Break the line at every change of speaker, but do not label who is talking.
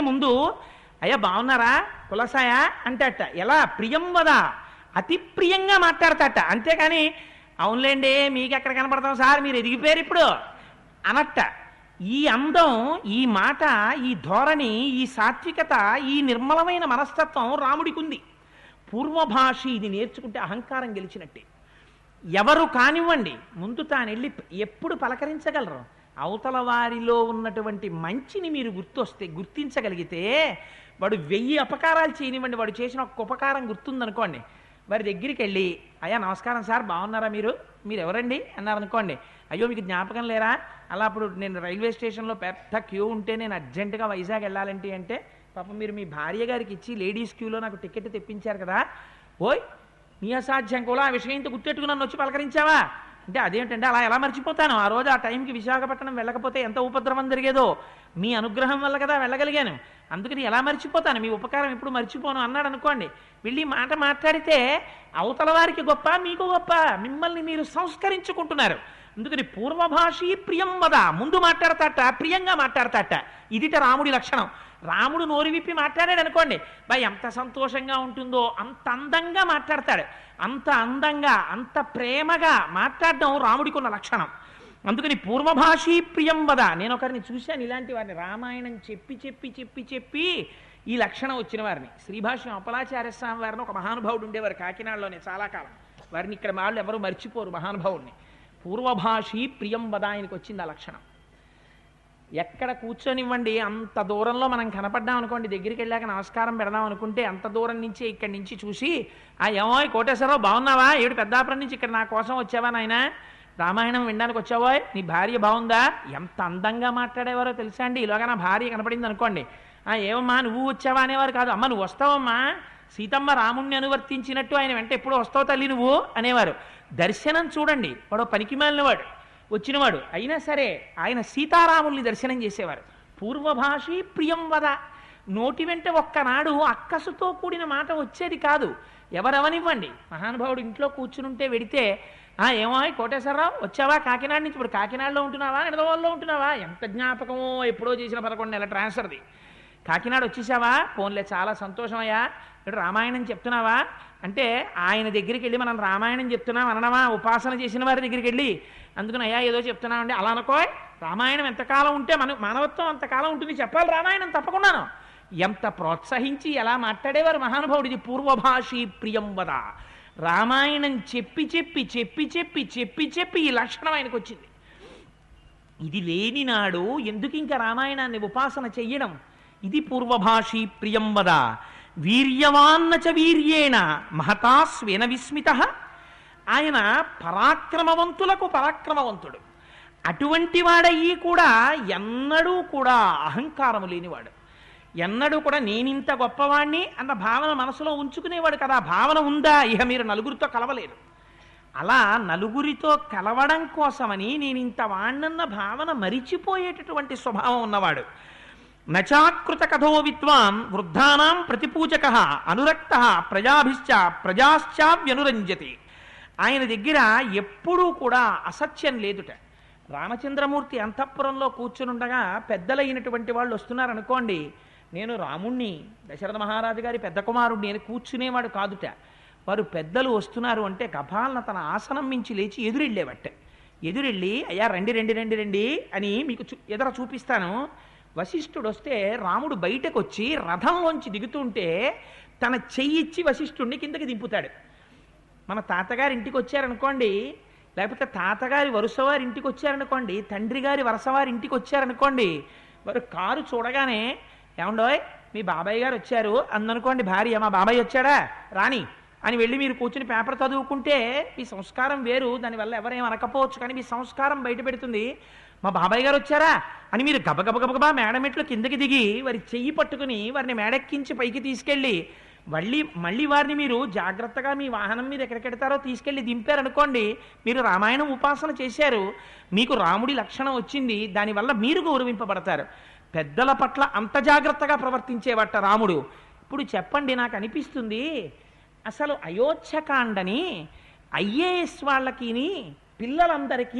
ముందు అయ్యా బాగున్నారా? కులసాయా? అంటాట ఎలా? ప్రియం వదా? అతి ప్రియంగా మాట్లాడతాట అంతేకాని అవునులేండి మీకు ఎక్కడ కనపడతాం సార్? మీరు ఎదిగిపోయారు ఇప్పుడు. అనట్ట. ఈ అందం ఈ మాట ఈ ధోరణి ఈ సాత్వికత ఈ నిర్మలమైన మనస్తత్వం రాముడికి ఉంది పూర్వభాషి ఇది నేర్చుకుంటే అహంకారం గెలిచినట్టే. ఎవరు కానివ్వండి ముందు తాను వెళ్ళి ఎప్పుడు పలకరించగలరు. అవతల వారిలో ఉన్నటువంటి మంచిని మీరు గుర్తొస్తే గుర్తించగలిగితే వాడు వెయ్యి అపకారాలు చేయనివ్వండి వాడు చేసిన ఒక్క ఉపకారం గుర్తుందనుకోండి. వారి దగ్గరికి వెళ్ళి అయ్యా నమస్కారం సార్ బాగున్నారా మీరు? మీరు ఎవరండి అన్నారు అనుకోండి అయ్యో మీకు జ్ఞాపకం లేరా? అలా అప్పుడు నేను రైల్వే స్టేషన్లో పెద్ద క్యూ ఉంటే నేను అర్జెంటుగా వైజాగ్ వెళ్ళాలంటే అంటే పాపం మీరు మీ భార్య గారికి ఇచ్చి లేడీస్ క్యూలో నాకు టికెట్ తెప్పించారు కదా. ఓయ్ నీ అసాధ్యం కూడా ఆ విషయం ఇంత గుర్తెట్టుకు వచ్చి పలకరించావా? అంటే అదేంటంటే అలా ఎలా మర్చిపోతాను? ఆ రోజు ఆ టైంకి విశాఖపట్నం వెళ్ళకపోతే ఎంత ఉపద్రవం జరిగేదో మీ అనుగ్రహం వల్ల కదా వెళ్ళగలిగాను. అందుకని ఎలా మర్చిపోతాను? మీ ఉపకారం ఎప్పుడు మర్చిపోను అన్నాడు అనుకోండి. వెళ్ళి మాట మాట్లాడితే అవతల వారికి గొప్ప మీకు గొప్ప మిమ్మల్ని మీరు సంస్కరించుకుంటున్నారు. అందుకని పూర్వభాషీ ప్రియం వద. ముందు మాట్లాడతాట ప్రియంగా మాట్లాడతాట. ఇదిట రాముడి లక్షణం. రాముడు నోరు విప్పి మాట్లాడాడు అనుకోండి. బా ఎంత సంతోషంగా ఉంటుందో అంత అందంగా మాట్లాడతాడు. అంత అందంగా అంత ప్రేమగా మాట్లాడడం రాముడికి ఉన్న లక్షణం. అందుకని పూర్వభాషీ ప్రియం వద. నేను ఒకరిని చూశాను ఇలాంటి వారిని రామాయణం చెప్పి చెప్పి చెప్పి చెప్పి ఈ లక్షణం వచ్చిన వారిని. శ్రీభాష్యం అపలాచార్య స్వామి వారిని ఒక మహానుభావుడు ఉండేవారు కాకినాడలోనే చాలా కాలం. వారిని ఇక్కడ వాళ్ళు ఎవరు మర్చిపోరు మహానుభావుడిని పూర్వభాషీ ప్రియం వద ఆయనకు వచ్చింది ఆ లక్షణం. ఎక్కడ కూర్చొనివ్వండి అంత దూరంలో మనం కనపడ్డాం అనుకోండి దగ్గరికి వెళ్ళాక నమస్కారం పెడదాం అనుకుంటే అంత దూరం నుంచి ఇక్కడి నుంచి చూసి ఆ ఏమో కోటేశ్వరరావు బాగున్నావా? ఏడు పెద్దాపురం నుంచి ఇక్కడ నా కోసం వచ్చావా నాయన? రామాయణం వినడానికి వచ్చావా? నీ భార్య బాగుందా? ఎంత అందంగా మాట్లాడేవారో తెలుసా అండి? ఇలాగా నా భార్య కనపడింది అనుకోండి ఆ ఏమమ్మా నువ్వు వచ్చావా? అనేవారు కాదు అమ్మ నువ్వు వస్తావమ్మా? సీతమ్మ రాముణ్ణి అనువర్తించినట్టు ఆయన వెంట ఎప్పుడు వస్తావు తల్లి నువ్వు? అనేవారు. దర్శనం చూడండి వాడు పనికి వాడు. వచ్చినవాడు. అయినా సరే ఆయన సీతారాముల్ని దర్శనం చేసేవారు. పూర్వభాషి ప్రియం వద. నోటి వెంట ఒక్కనాడు అక్కసుతో కూడిన మాట వచ్చేది కాదు. ఎవరెవనివ్వండి. మహానుభావుడు ఇంట్లో కూర్చునుంటే వెడితే ఆ ఏమో కోటేశ్వరరావు వచ్చావా? కాకినాడ నుంచి ఇప్పుడు కాకినాడలో ఉంటున్నావా? నిడదవల్లో ఉంటున్నావా? ఎంత జ్ఞాపకమో ఎప్పుడో చేసిన పదకొండు నెల ట్రాన్స్ఫర్ది. కాకినాడ వచ్చేసావా? ఫోన్లే చాలా సంతోషమయ్యా. ఇప్పుడు రామాయణం చెప్తున్నావా? అంటే ఆయన దగ్గరికి వెళ్ళి మనం రామాయణం చెప్తున్నాం అనడమా? ఉపాసన చేసిన వారి దగ్గరికి వెళ్ళి. అందుకని అయ్యా ఏదో చెప్తున్నామండి అలా అనుకోయ్. రామాయణం ఎంతకాలం ఉంటే మన మానవత్వం అంతకాలం ఉంటుంది. చెప్పాలి రామాయణం తప్పకుండాను. ఎంత ప్రోత్సహించి ఎలా మాట్లాడేవారు మహానుభావుడు ఇది పూర్వభాషి ప్రియం వద. రామాయణం చెప్పి చెప్పి చెప్పి చెప్పి చెప్పి చెప్పి ఈ లక్షణం ఆయనకు వచ్చింది. ఇది లేని నాడు ఎందుకు ఇంకా రామాయణాన్ని ఉపాసన చెయ్యడం? ఇది పూర్వభాషి ప్రియం వద. వీర్యవాన్న చ వీర్యేణ మహతా స్వేన విస్మిత. ఆయన పరాక్రమవంతులకు పరాక్రమవంతుడు. అటువంటి వాడయ్యి కూడా ఎన్నడూ కూడా అహంకారము లేనివాడు. ఎన్నడూ కూడా నేనింత గొప్పవాణ్ణి అన్న భావన మనసులో ఉంచుకునేవాడు కదా భావన ఉందా? ఇహ మీరు నలుగురితో కలవలేరు. అలా నలుగురితో కలవడం కోసమని నేను ఇంత వాణ్ణన్న భావన మరిచిపోయేటటువంటి స్వభావం ఉన్నవాడు. నచాకృత కథో విద్వాన్ వృద్ధానాం ప్రతిపూజక అనురక్త ప్రజాభిశ్చ ప్రజాశ్చావ్యనురంజతి. ఆయన దగ్గర ఎప్పుడూ కూడా అసత్యం లేదుట. రామచంద్రమూర్తి అంతఃపురంలో కూర్చునుండగా పెద్దలైనటువంటి వాళ్ళు వస్తున్నారనుకోండి నేను రాముణ్ణి దశరథ మహారాజు గారి పెద్ద కుమారుణ్ణి అని కూర్చునేవాడు కాదుట. వారు పెద్దలు వస్తున్నారు అంటే గభాలన తన ఆసనం మించి లేచి ఎదురెళ్ళేవట ఎదురెళ్ళి అయ్యా రండి రండి రండి రండి అని మీకు చూ ఎదర చూపిస్తాను. వశిష్ఠుడు వస్తే రాముడు బయటకు వచ్చి రథంలోంచి దిగుతుంటే తన చెయ్యిచ్చి వశిష్ఠుడిని కిందకి దింపుతాడు. మన తాతగారి ఇంటికి వచ్చారనుకోండి లేకపోతే తాతగారి వరుసవారి ఇంటికి వచ్చారనుకోండి తండ్రి గారి వరుసవారి ఇంటికి వచ్చారనుకోండి వారు కారు చూడగానే ఏమండోయ్ మీ బాబాయ్ గారు వచ్చారు అందనుకోండి భార్య మా బాబాయ్ వచ్చాడా? రాణి అని వెళ్ళి మీరు కూర్చుని పేపర్ చదువుకుంటే మీ సంస్కారం వేరు దానివల్ల ఎవరేం అనకపోవచ్చు కానీ మీ సంస్కారం బయట పెడుతుంది మా బాబాయ్ గారు వచ్చారా? అని మీరు గబగబ గబగబా మేడమెట్లు కిందకి దిగి వారి చెయ్యి పట్టుకుని వారిని మేడెక్కించి పైకి తీసుకెళ్ళి మళ్ళీ మళ్ళీ వారిని మీరు జాగ్రత్తగా మీ వాహనం మీద ఎక్కడికెడతారో తీసుకెళ్ళి దింపారనుకోండి మీరు రామాయణం ఉపాసన చేశారు మీకు రాముడి లక్షణం వచ్చింది దానివల్ల మీరు గౌరవింపబడతారు. పెద్దల పట్ల అంత జాగ్రత్తగా ప్రవర్తించేవట రాముడు. ఇప్పుడు చెప్పండి నాకు అనిపిస్తుంది అసలు అయోధ్యకాండని ఐఏఎస్ వాళ్ళకి పిల్లలందరికీ